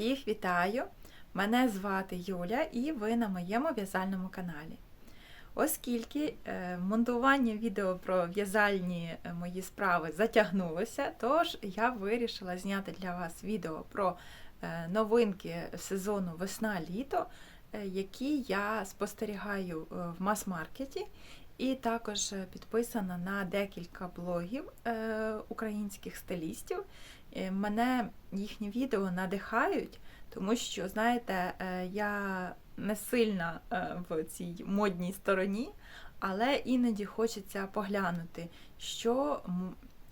Всіх вітаю! Мене звати Юля і ви на моєму в'язальному каналі. Оскільки е, монтування відео про в'язальні е, мої справи затягнулося, тож я вирішила зняти для вас відео про е, новинки сезону весна-літо, які я спостерігаю в мас-маркеті. І також підписана на декілька блогів українських стилістів. Е, Мене їхні відео надихають, тому що, знаєте, е, я не сильна е, в цій модній стороні, але іноді хочеться поглянути, що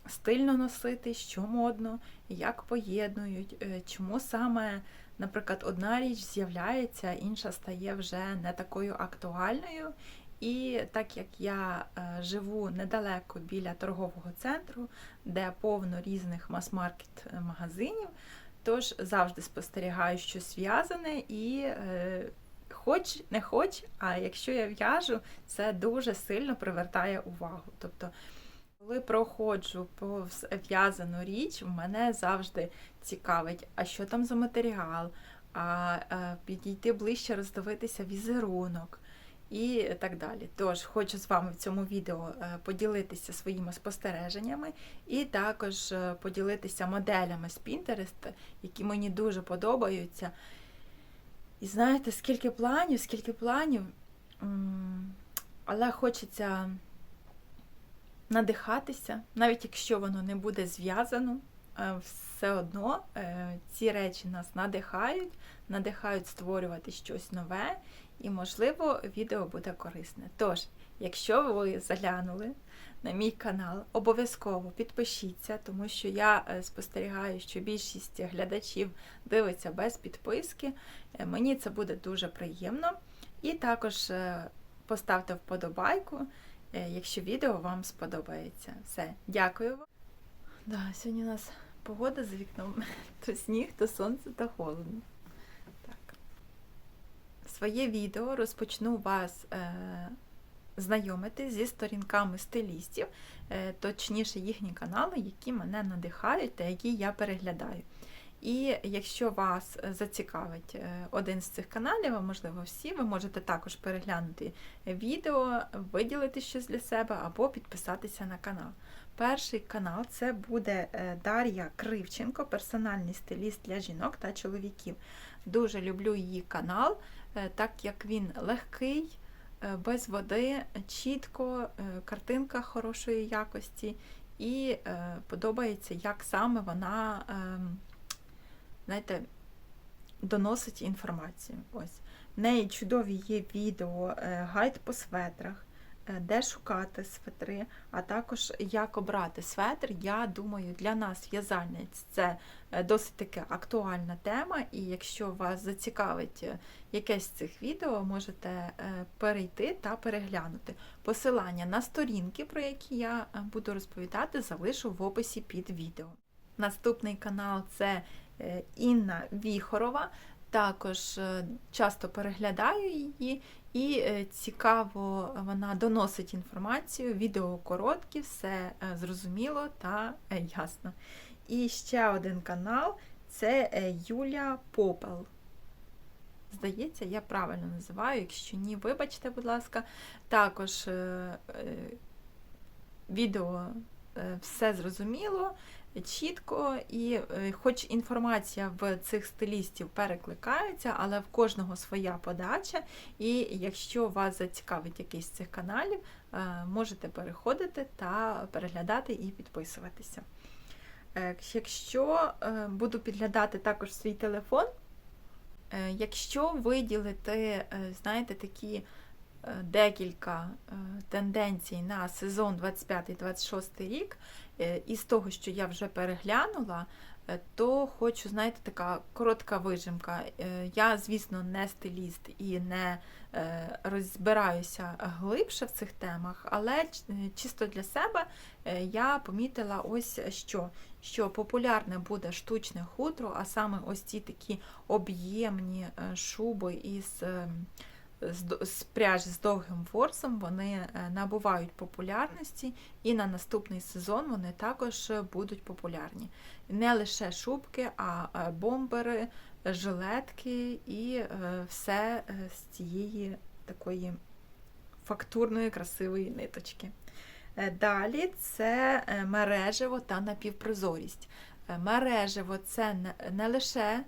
стильно носити, що модно, як поєднують, чому саме, наприклад, одна річ з'являється, інша стає вже не такою актуальною. І так як я е, живу недалеко біля торгового центру, де повно різних мас-маркет магазинів, тож завжди спостерігаю щось зв'язане і е, хоч не хоч, а якщо я в'яжу, це дуже сильно привертає увагу. Тобто, коли проходжу повз в'язану річ, мене завжди цікавить, а що там за матеріал, а е, підійти ближче, роздивитися візерунок і так далі. Тож хочу з вами в цьому відео е, поділитися своїми спостереженнями і також е, поділитися моделями з Pinterest, які мені дуже подобаються. І знаєте, скільки планів, скільки планів, але хочеться надихатися, навіть якщо воно не буде зв'язано, все одно е, ці речі нас надихають, надихають створювати щось нове, і, можливо, відео буде корисне. Тож, якщо ви заглянули на мій канал, обов'язково підпишіться, тому що я е, спостерігаю, що більшість глядачів дивиться без підписки. Е, Мені це буде дуже приємно. І також е, поставте вподобайку, е, якщо відео вам сподобається. Все, дякую вам. Да, сьогодні у нас погода за вікном. То сніг, то сонце, то холодно. Так. Своє відео розпочну вас е, знайомити зі сторінками стилістів, е, точніше їхні канали, які мене надихають та які я переглядаю. І якщо вас е, зацікавить е, один з цих каналів, а можливо всі, ви можете також переглянути відео, виділити щось для себе або підписатися на канал. Перший канал це буде е, Дар'я Кривченко, персональний стиліст для жінок та чоловіків. Дуже люблю її канал, е, так як він легкий, е, без води, чітко, картинка хорошої якості, і подобається, як саме вона. ем, знаєте, доносить інформацію. Ось. В неї чудові є відео, гайд по светрах, де шукати светри, а також як обрати светр. Я думаю, для нас, в'язальниць, це е, досить таки актуальна тема, і якщо вас зацікавить е, якесь з цих відео, можете е, перейти та переглянути. Посилання на сторінки, про які я е, буду розповідати, залишу в описі під відео. Наступний канал це е, Інна Віхорова. Також е, часто переглядаю її, і е, цікаво вона доносить інформацію, відео короткі, все е, зрозуміло та е, ясно. І ще один канал це Юля Попел. Здається, я правильно називаю. Якщо ні, вибачте, будь ласка. Також відео все зрозуміло, чітко, і е, хоч інформація в цих стилістів перекликається, але в кожного своя подача. І якщо вас зацікавить якийсь з цих каналів, е, можете переходити та переглядати і підписуватися. Е, Якщо буду підглядати також свій телефон, якщо виділити, знаєте, такі декілька тенденцій на сезон 25-26 рік, із того, що я вже переглянула, е, то хочу, знаєте, така коротка вижимка. Е, Я, звісно, не стиліст і не е, розбираюся глибше в цих темах, але е, чисто для себе е, я помітила ось що, що популярне буде штучне хутро, а саме ось ці такі об'ємні е, шуби із е, з, до- з довгим ворсом вони е, набувають популярності, і на наступний сезон вони також е, будуть популярні. Не лише шубки, а е, бомбери, жилетки і все з цієї такої фактурної красивої ниточки. Далі це мережево та напівпрозорість. Мережево це не- лише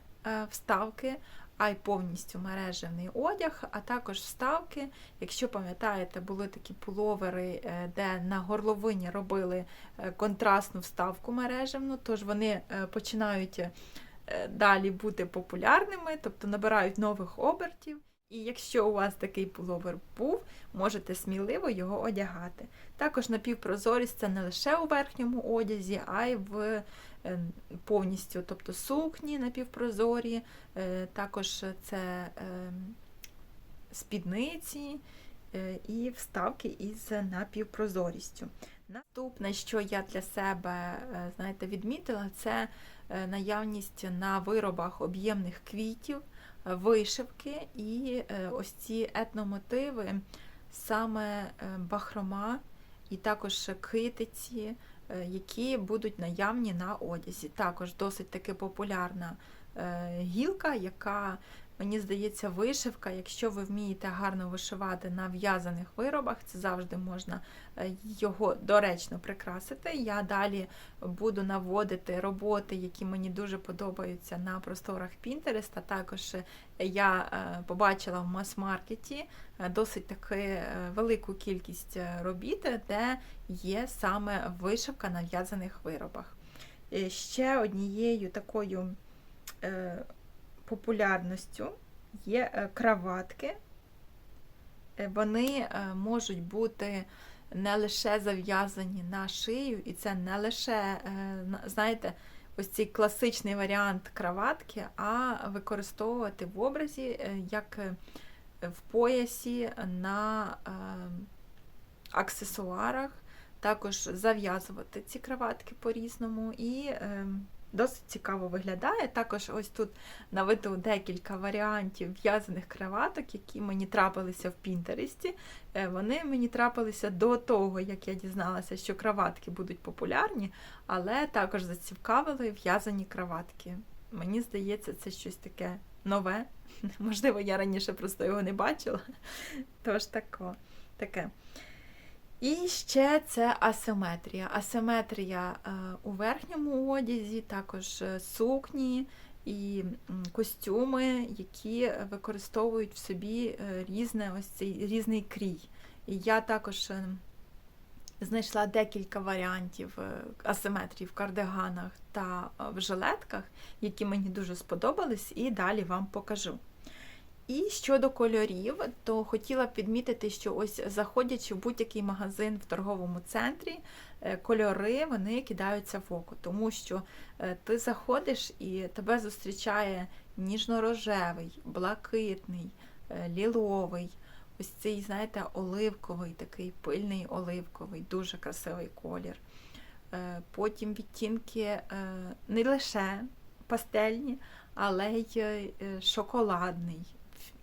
вставки, а й повністю мережевний одяг, а також вставки. Якщо пам'ятаєте, були такі пуловери, е, де на горловині робили е, контрастну вставку мережевну, тож вони е, починають далі бути популярними, тобто набирають нових обертів. І якщо у вас такий пуловер був, можете сміливо його одягати. Також напівпрозорість це не лише у верхньому одязі, а й в е, повністю, тобто сукні напівпрозорі, е, також це е, спідниці і вставки із напівпрозорістю. Наступне, що я для себе знаєте, відмітила, це наявність на виробах об'ємних квітів, вишивки і е, ось ці етномотиви, саме е, бахрома і також китиці, е, які будуть наявні на одязі. Також досить таки популярна гілка, яка, мені здається, вишивка. Якщо ви вмієте гарно вишивати на в'язаних виробах, це завжди можна е, його доречно прикрасити. Я далі буду наводити роботи, які мені дуже подобаються на просторах Pinterest. А також е, я е, побачила в мас-маркеті е, досить таки е, велику кількість е, робіт, де є саме вишивка на в'язаних виробах. Е, Ще однією такою е, популярністю є е, краватки. Е, Вони е, можуть бути не лише зав'язані на шию, і це не лише, е, знаєте, ось цей класичний варіант краватки, а використовувати в образі е, як е, в поясі на е, аксесуарах, також зав'язувати ці краватки по-різному і е, досить цікаво виглядає. Також ось тут наведу декілька варіантів в'язаних краваток, які мені трапилися в Пінтересті. Е, Вони мені трапилися до того, як я дізналася, що краватки будуть популярні, але також зацікавили в'язані краватки. Мені здається, це щось таке нове. Можливо, я раніше просто його не бачила. Тож тако, таке. І ще це асиметрія. Асиметрія е, у верхньому одязі, також е, сукні і костюми, які використовують в собі е, різне, ось цей різний крій. І я також знайшла декілька варіантів асиметрії в кардиганах та в жилетках, які мені дуже сподобались, і далі вам покажу. І щодо кольорів, то хотіла б підмітити, що ось заходячи в будь-який магазин в торговому центрі, е, кольори вони кидаються в око, тому що е, ти заходиш і тебе зустрічає ніжно-рожевий, блакитний, е, ліловий, ось цей, знаєте, оливковий, такий пильний оливковий, дуже красивий колір. Потім відтінки не лише пастельні, але й шоколадний.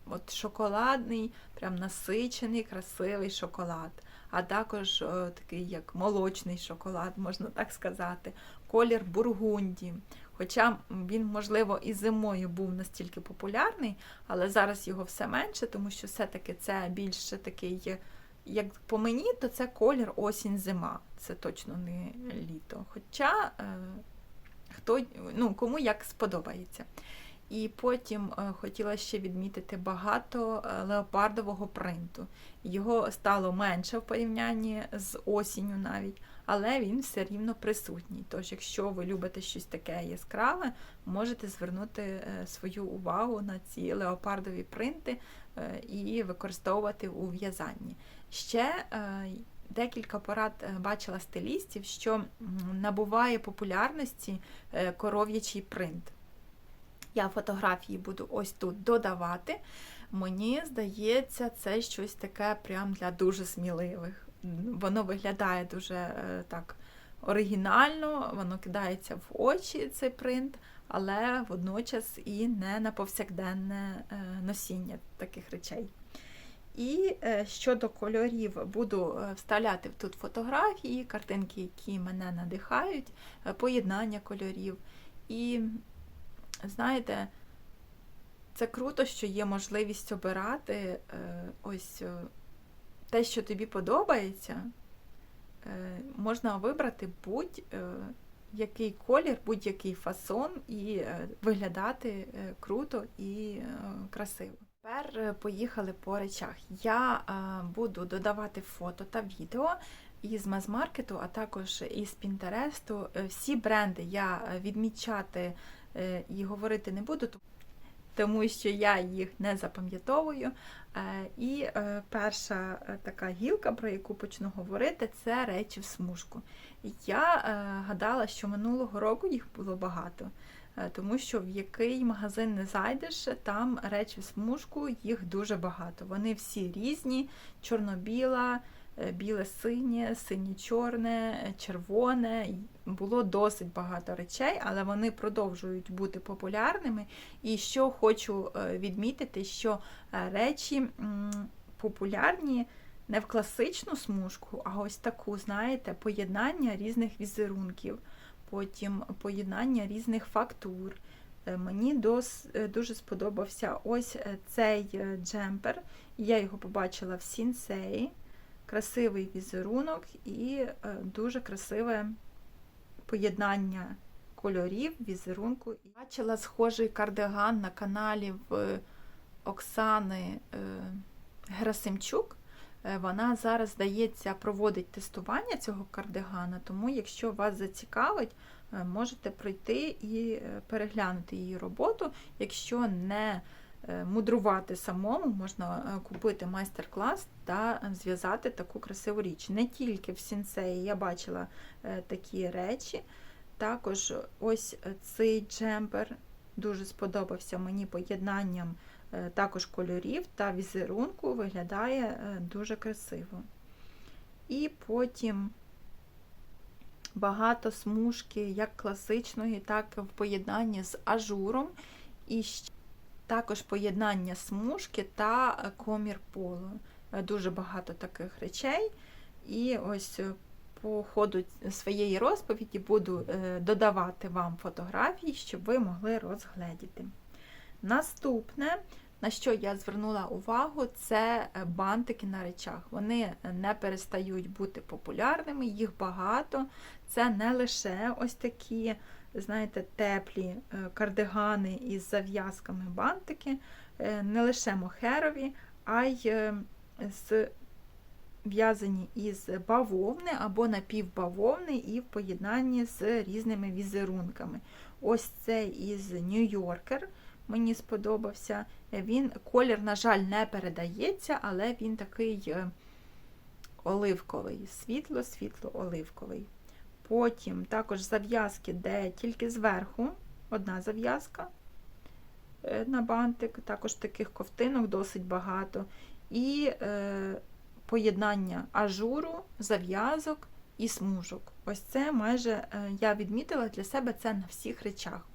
От шоколадний, прям насичений, красивий шоколад. А також о, такий як молочний шоколад, можна так сказати, колір бургунді. Хоча він, можливо, і зимою був настільки популярний, але зараз його все менше, тому що все-таки це більше такий, як по мені, то це колір осінь-зима. Це точно не літо. Хоча е, хто, ну, кому як сподобається. І потім е, хотіла ще відмітити багато е, леопардового принту. Його стало менше в порівнянні з осінню навіть, але він все рівно присутній. Тож, якщо ви любите щось таке яскраве, можете звернути е, свою увагу на ці леопардові принти і використовувати у в'язанні. Ще декілька порад бачила стилістів, що набуває популярності коров'ячий принт. Я фотографії буду ось тут додавати. Мені здається, це щось таке прям для дуже сміливих. Воно виглядає дуже е, так оригінально, воно кидається в очі цей принт, але водночас і не на повсякденне е, носіння таких речей. І е, щодо кольорів, буду вставляти тут фотографії, картинки, які мене надихають, поєднання кольорів. І знаєте, це круто, що є можливість обирати е, ось е, те, що тобі подобається. Е, Можна вибрати будь-який колір, будь-який фасон і виглядати круто і красиво. Тепер поїхали по речах. Я буду додавати фото та відео із мазмаркету, а також із Пінтересту. Всі бренди я відмічати і говорити не буду, тому що я їх не запам'ятовую. Е, І е, перша е, така гілка, про яку почну говорити, це речі в смужку. Я е, гадала, що минулого року їх було багато. Е, Тому що в який магазин не зайдеш, там речі в смужку, їх дуже багато. Вони всі різні: чорно-біла, е, біле-синє, синє-чорне, е, червоне. Було досить багато речей, але вони продовжують бути популярними. І що хочу е, відмітити, що речі популярні не в класичну смужку, а ось таку, знаєте, поєднання різних візерунків потім поєднання різних фактур. Мені дос, дуже сподобався ось цей джемпер. Я його побачила в Сінсеї. Красивий візерунок і е, дуже красиве поєднання кольорів, візерунку. Бачила схожий кардиган на каналі в Оксани е, Герасимчук. Е, Вона зараз, здається, проводить тестування цього кардигана, тому якщо вас зацікавить, можете пройти і переглянути її роботу. Якщо не мудрувати самому, можна е, купити майстер-клас та зв'язати таку красиву річ. Не тільки в сінсеї я бачила е, такі речі. Також ось цей джемпер дуже сподобався мені поєднанням е, також кольорів та візерунку виглядає е, дуже красиво. І потім багато смужки, як класичної, так і в поєднанні з ажуром. І ще також поєднання смужки та е, комір полу. Е, Дуже багато таких речей. І ось е, по ходу своєї розповіді буду додавати вам фотографії, щоб ви могли розгледіти. Наступне, на що я звернула увагу, це бантики на речах. Вони не перестають бути популярними, їх багато. Це не лише ось такі, знаєте, теплі е, кардигани із зав'язками бантики, е, не лише мохерові, а й е, з в'язані із бавовни або напівбавовни і в поєднанні з різними візерунками. Ось цей із Нью-Йоркер мені сподобався. Він колір, на жаль, не передається, але він такий оливковий, світло-світло-оливковий. Потім також зав'язки, де тільки зверху одна зав'язка е, на бантик, також таких ковтинок досить багато. І е, поєднання ажуру, зав'язок і смужок. Ось це майже е, я відмітила для себе це на всіх речах.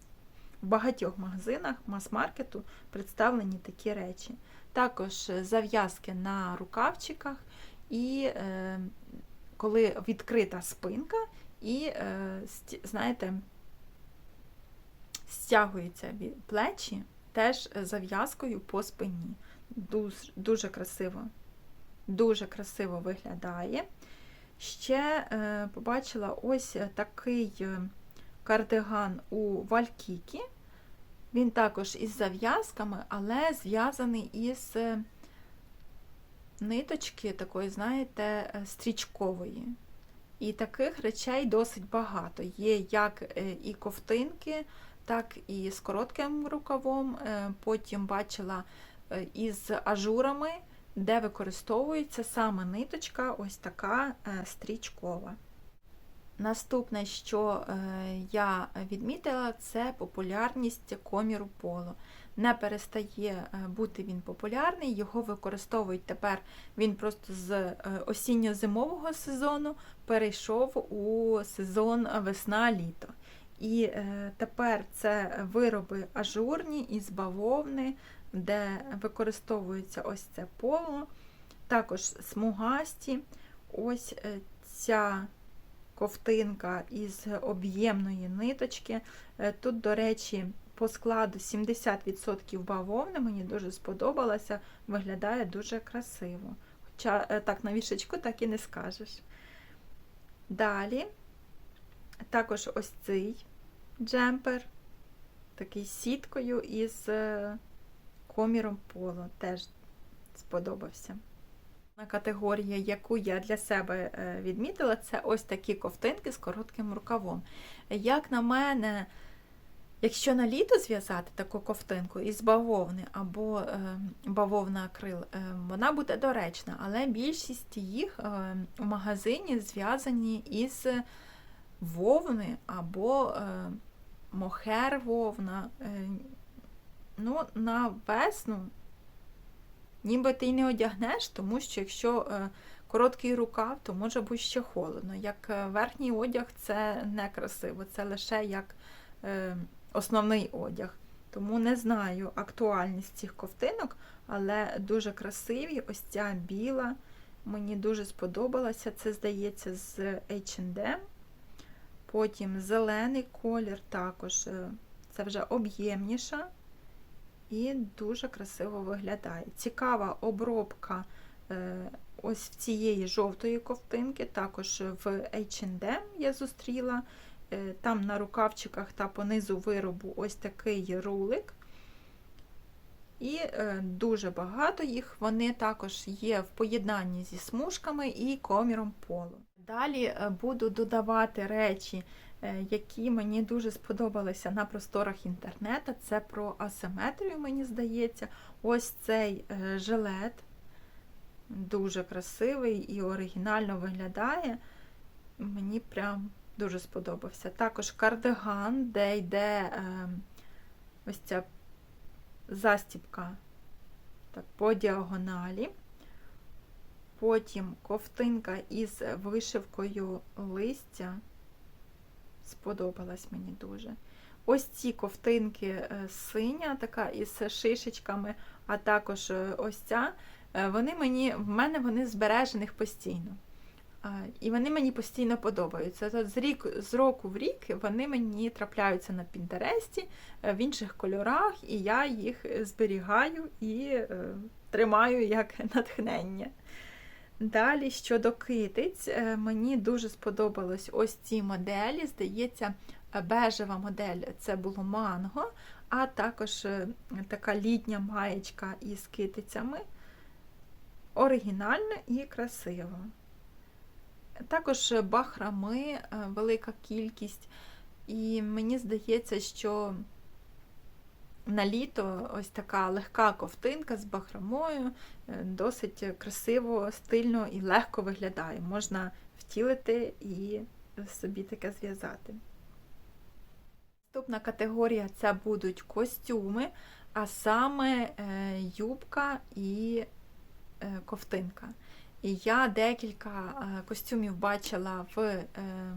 В багатьох магазинах мас-маркету представлені такі речі. Також е, зав'язки на рукавчиках, і е, коли відкрита спинка, і, е, знаєте, стягуються ві- плечі теж зав'язкою по спині. Дуже, дуже красиво дуже красиво виглядає. Ще е, побачила ось такий е, кардиган у Валькікі. Він також із зав'язками, але зв'язаний із е, ниточки такої, знаєте, е, стрічкової. І таких речей досить багато. Є як е, і ковтинки, так і з коротким рукавом. Е, Потім бачила е, із ажурами де використовується саме ниточка, ось така стрічкова. Наступне, що я відмітила, це популярність коміру поло. Не перестає е, бути він популярний, його використовують тепер. Він просто з е, осінньо-зимового сезону перейшов у сезон весна-літо. І е, тепер це вироби ажурні із бавовни, де використовується ось це поло. також смугасті. Ось ця ковтинка із об'ємної ниточки. Тут, до речі, по складу 70% бавовни, мені дуже сподобалося, виглядає дуже красиво. Хоча е, так на вішечку так і не скажеш. Далі, також ось цей джемпер, такий сіткою із е, коміром поло, теж сподобався. На категорія, яку я для себе е, відмітила, це ось такі ковтинки з коротким рукавом. Як на мене, якщо на літо зв'язати таку ковтинку із бавовни або е, бавовна акрил, е, вона буде доречна, але більшість їх е, в магазині зв'язані із вовни або мохер вовна. Ну, на весну ніби ти й не одягнеш, тому що якщо е, короткий рукав, то може бути ще холодно. Як е, верхній одяг це не красиво, це лише як основний одяг. Тому не знаю актуальність цих ковтинок, але дуже красиві. Ось ця біла. Мені дуже сподобалася. Це, здається, з H&M. Потім зелений колір також. е, Це вже об'ємніша і дуже красиво виглядає. Цікава обробка е, ось в цієї жовтої ковтинки, також в H&M я зустріла. Е, Там на рукавчиках та по низу виробу ось такий рулик. І е, дуже багато їх. Вони також є в поєднанні зі смужками і коміром полу. Далі е, буду додавати речі, які мені дуже сподобалися на просторах інтернету. Це про асиметрію, мені здається. Ось цей жилет дуже красивий і оригінально виглядає. Мені прям дуже сподобався. Також кардиган, де йде е, ось ця застібка так, по діагоналі. Потім ковтинка із вишивкою листя. Сподобалась мені дуже. Ось ці ковтинки е, синя, така із шишечками, а також е, ось ця. е, Вони мені, в мене вони збережених постійно. І вони мені постійно подобаються. Тобто з, рік, з року в рік вони мені трапляються на Пінтересті е, в інших кольорах, і я їх зберігаю і е, тримаю як натхнення. Далі щодо китиць, е, мені дуже сподобалось ось ці моделі. Здається, бежева модель це було манго, а також е, така літня маєчка із китицями. Оригінально і красиво. Також бахрами, е, велика кількість. І мені здається, що на літо ось така легка ковтинка з бахромою е, досить красиво, стильно і легко виглядає. Можна втілити і собі таке зв'язати. Наступна категорія це будуть костюми, а саме е, юбка і ковтинка. І я декілька е, костюмів бачила в е,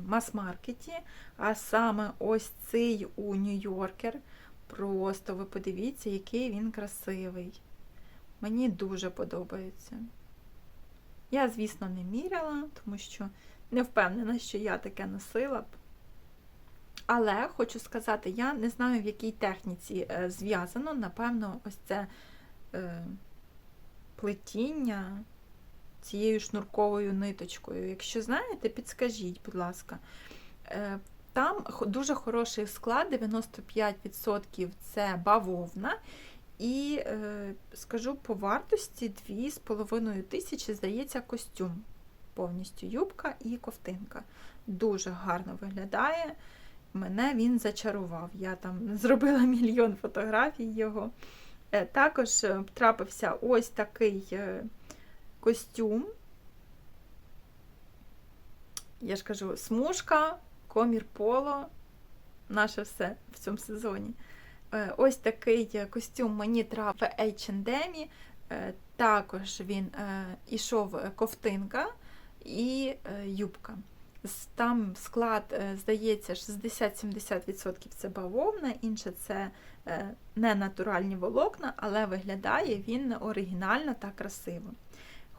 мас-маркеті, а саме ось цей у Нью-Йоркер. Просто ви подивіться, який він красивий. Мені дуже подобається. Я, звісно, не міряла, тому що не впевнена, що я таке носила б. Але хочу сказати, я не знаю, в якій техніці е, зв'язано. Напевно, ось це плетіння цією шнурковою ниточкою. Якщо знаєте, підскажіть, будь ласка. Е, там дуже хороший склад, 95% це бавовна. І е, скажу по вартості 2,5 тисячі, здається, костюм. Повністю юбка і ковтинка. Дуже гарно виглядає. Мене він зачарував. Я там зробила мільйон фотографій його. Е, також трапився ось такий костюм. Я ж кажу, смужка комір поло, наше все в цьому сезоні. Е, Ось такий костюм мені трав в H&M. Також він е, ішов ковтинка і е, юбка. Там склад, е, здається, 60-70% це бавовна, інше це е, не натуральні волокна, але виглядає він оригінально та красиво.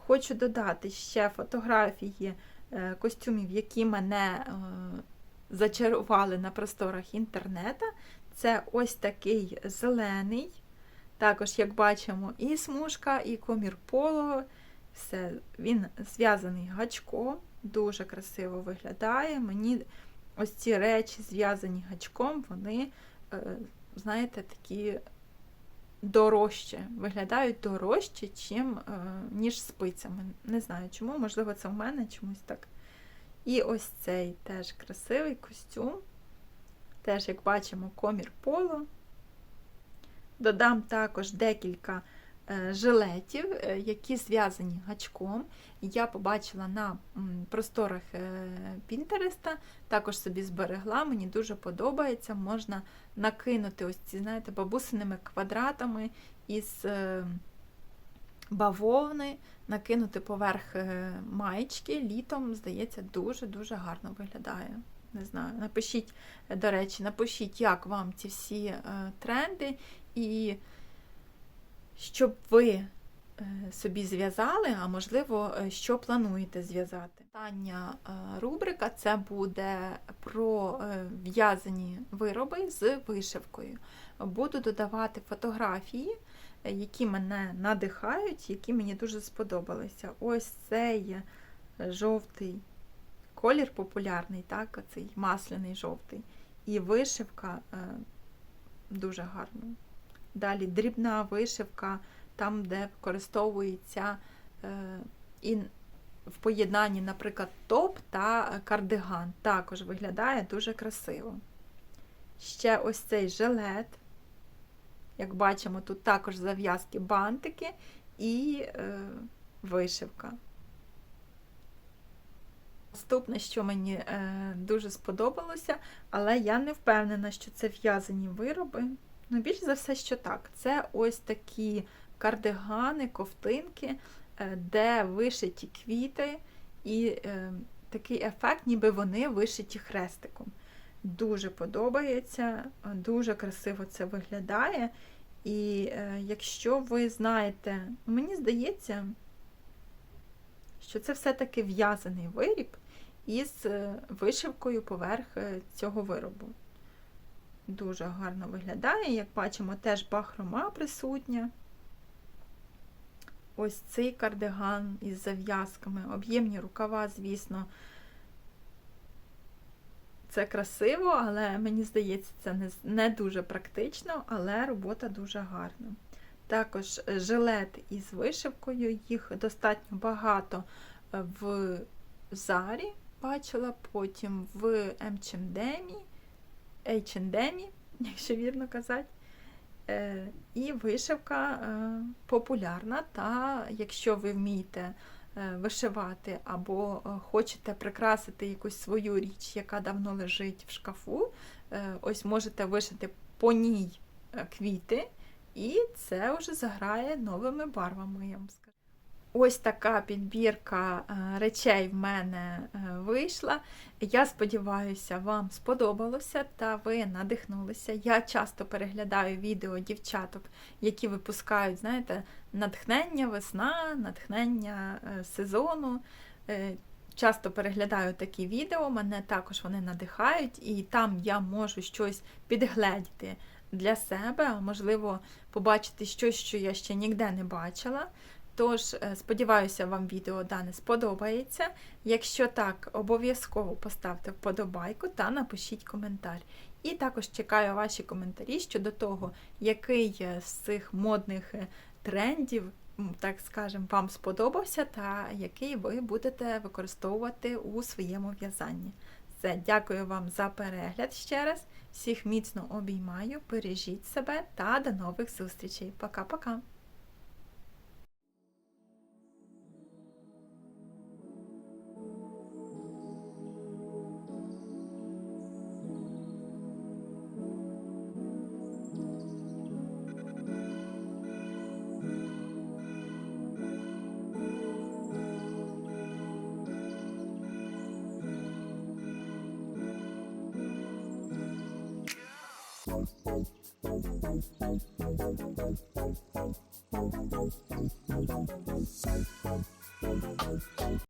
Хочу додати ще фотографії е, костюмів, які мене е, зачарували на просторах інтернету. Це ось такий зелений. Також, як бачимо, і смужка, і комір поло. Все, він зв'язаний гачком, дуже красиво виглядає. Мені ось ці речі, зв'язані гачком, вони, е, знаєте, такі дорожче, виглядають дорожче, чим, е, ніж спицями. Не знаю чому, можливо, це в мене чомусь так. І ось цей теж красивий костюм. Теж, як бачимо, комір поло. Додам також декілька жилетів, е, які зв'язані гачком. Я побачила на просторах Пінтереста, також собі зберегла, мені дуже подобається. Можна накинути ось ці, знаєте, бабусиними квадратами із е, бавовни, накинути поверх маєчки літом, здається, дуже-дуже гарно виглядає. Не знаю, напишіть, до речі, напишіть, як вам ці всі тренди, і щоб ви е, собі зв'язали, а можливо, е, що плануєте зв'язати. Остання е, рубрика це буде про в'язані вироби з вишивкою. Буду додавати фотографії, які мене надихають, які мені дуже сподобалися. Ось цей жовтий колір популярний, так, оцей масляний жовтий. І вишивка дуже гарна. Далі дрібна вишивка, там, де використовується е, і в поєднанні, наприклад, топ та кардиган. Також виглядає дуже красиво. Ще ось цей жилет. Як бачимо, тут також зав'язки бантики і е, вишивка. Наступне, що мені е, дуже сподобалося, але я не впевнена, що це в'язані вироби. Ну, більш за все, що так. Це ось такі кардигани, ковтинки, е, де вишиті квіти, і е, такий ефект, ніби вони вишиті хрестиком. Дуже подобається, дуже красиво це виглядає. І е, якщо ви знаєте, мені здається, що це все-таки в'язаний виріб із вишивкою поверх цього виробу. Дуже гарно виглядає, як бачимо, теж бахрома присутня. Ось цей кардиган із зав'язками, об'ємні рукава, звісно, це красиво, але мені здається, це не дуже практично, але робота дуже гарна. Також жилет із вишивкою, їх достатньо багато в зарі бачила, потім в H&M, H&M, якщо вірно казати. Е, і вишивка е, популярна, та якщо ви вмієте е, вишивати або хочете прикрасити якусь свою річ, яка давно лежить в шкафу, ось можете вишити по ній квіти, і це вже заграє новими барвами. я вам скажу. Ось така підбірка е, речей в мене е, вийшла. Я сподіваюся, вам сподобалося та ви надихнулися. Я часто переглядаю відео дівчаток, які випускають, знаєте, натхнення весна, натхнення е, сезону. Часто переглядаю такі відео, мене також вони надихають, і там я можу щось підгледіти для себе, а можливо, побачити щось, що я ще ніде не бачила. Тож, е, сподіваюся, вам відео дане сподобається. Якщо так, обов'язково поставте вподобайку та напишіть коментар. І також чекаю ваші коментарі щодо того, який з цих модних е, трендів, так скажемо, вам сподобався, та який ви будете використовувати у своєму в'язанні. Все, дякую вам за перегляд ще раз. Всіх міцно обіймаю, бережіть себе та до нових зустрічей. Пока-пока!